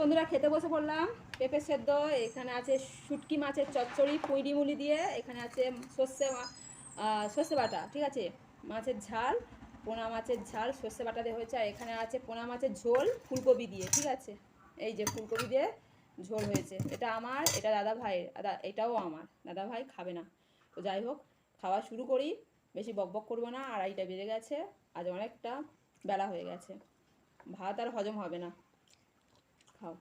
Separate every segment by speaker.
Speaker 1: বন্ধুরা খেতে বসে পড়লাম। পেঁপে সেদ্ধ, এখানে আছে শুটকি মাছের চচ্চড়ি, পুঁইডি মুলি দিয়ে, এখানে আছে সর্ষে সর্ষে বাটা, ঠিক আছে? মাছের ঝাল, পোনা মাছের ঝাল, সর্ষে বাটা দিয়ে হয়েছে। আর এখানে আছে পোনা মাছের ঝোল, ফুলকপি দিয়ে, ঠিক আছে? এই যে ফুলকপি দিয়ে ঝোল হয়েছে। এটা আমার, এটা দাদা ভাইয়ের এটাও আমার। দাদা ভাই খাবে না। তো যাই হোক, খাওয়া শুরু করি। বেশি বকবক করব না, আড়াইটা বেজে গেছে। আজ অনেকটা বেলা হয়ে গেছে। ভাত আর হজম হবে না। খাও।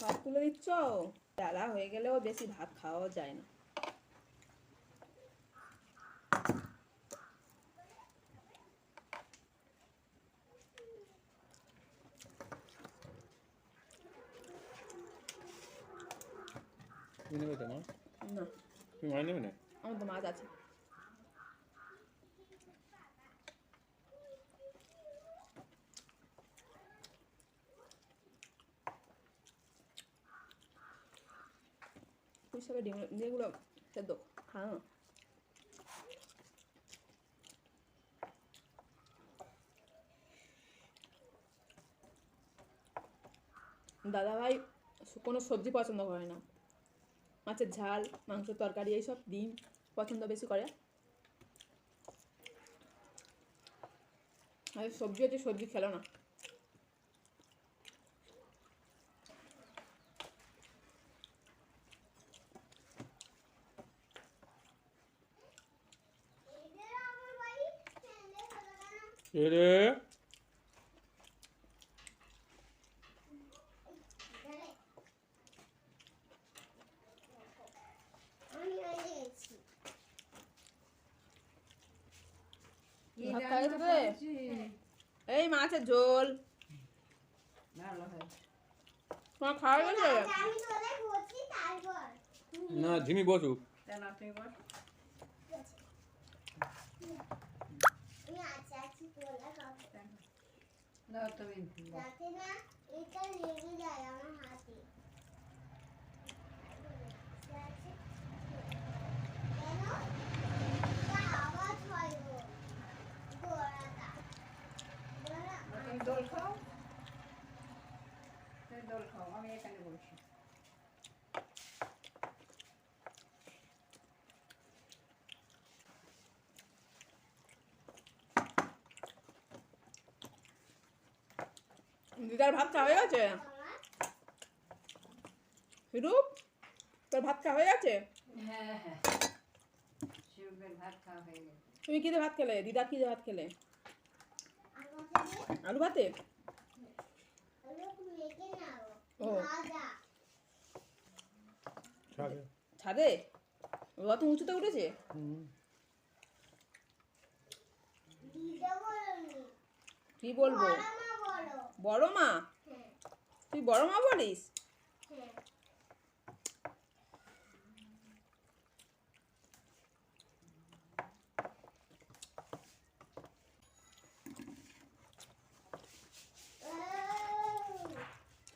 Speaker 1: ভাত তুলে দিচ্ছ? বেলা হয়ে গেলেও বেশি ভাত খাওয়াও যায় না।
Speaker 2: তুমি নেবে তো
Speaker 1: না
Speaker 2: তুমি নেবে না
Speaker 1: আমার তো মাছ আছে শাকের ডিম যেগুলো সেদ্ধ হ্যাঁ দাদাভাই কোনো সবজি পছন্দ করে না। মাছের ঝাল মাংস তরকারি এইসব ডিম পছন্দ বেশি করে। আর সবজি হচ্ছে সবজি খেলো না।
Speaker 2: এ রে
Speaker 1: ভাত খাওয়া গেছে তোদের? এই মাছের ঝোল। তোমার খাওয়া গেছে?
Speaker 2: না ঝিমি বসুক।
Speaker 3: না এটা লেগে যায় আমার হাতে।
Speaker 4: দোল খাও। দোল খাও আমি এখানে বসি।
Speaker 1: দিদার ভাত খাওয়া হয়ে গেছে? রূপ তোর ভাত খাওয়া হয়ে গেছে?
Speaker 4: হ্যাঁ হ্যাঁ হয়ে
Speaker 1: তুমি কি ভাত খেলে? দিদা কি ভাত খেলে? আলু ভাতে? ও। ছাদে। অত উঁচুতে উঠেছে?
Speaker 2: হুম।
Speaker 1: কি বলব?
Speaker 3: বড় মা? হ্যাঁ,
Speaker 1: তুই বড় মা বলিস
Speaker 3: হ্যাঁ। এই,
Speaker 1: শোনো আমার
Speaker 3: তুমি না দুজন কি খাচ্ছো?
Speaker 1: ভাত
Speaker 3: ও। শুনেছো? বড় মা? তুমি কি আওয়াজ হয়? আমা বলে, কি আওয়াজ? মানে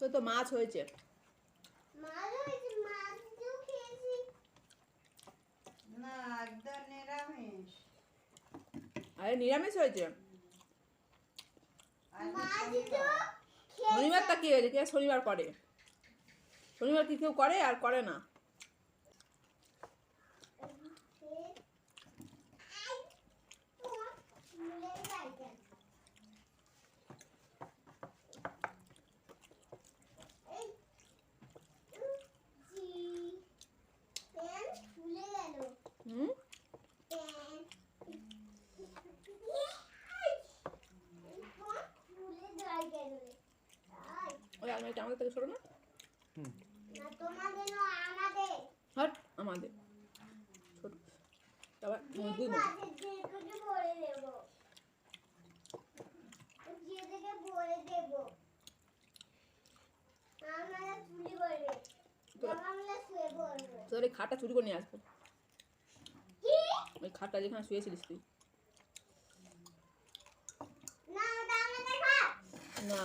Speaker 1: তোর তো মাছ হয়েছে।
Speaker 3: তো
Speaker 1: আরে নিরামিষ হয়েছে?
Speaker 3: মাছ
Speaker 4: শনিবার।
Speaker 3: তা
Speaker 1: শনিবারটা কি হয়েছে? কে শনিবার করে? শনিবার কি কেউ করে আর করে না
Speaker 3: আই, তোমার ফুলের বাড়িতে। এই, উম, জি, প্যান্ট খুলে গেল।
Speaker 1: ছোটো না
Speaker 2: হুম
Speaker 3: না তোমাদের না আমাদের
Speaker 1: হট আমাদের ছোট আবার মজবুত মতো।
Speaker 3: মাছের যেটুকু বলে দেবো যেদিকে বলে দেবো। আমরা চুলি করবে। আমরা শুয়ে পড়বে।
Speaker 1: তোর এই খাটটা চুরি করে নিয়ে আসব। ওই খাটটা যেখানে শুয়েছিলিস তুই।
Speaker 3: না।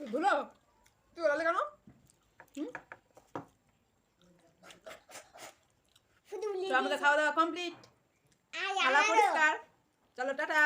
Speaker 1: ধুলো। তুই ওলালে কেন? আমাদের খাওয়া দাওয়া কমপ্লিট পরিষ্কার। চলো টাটা।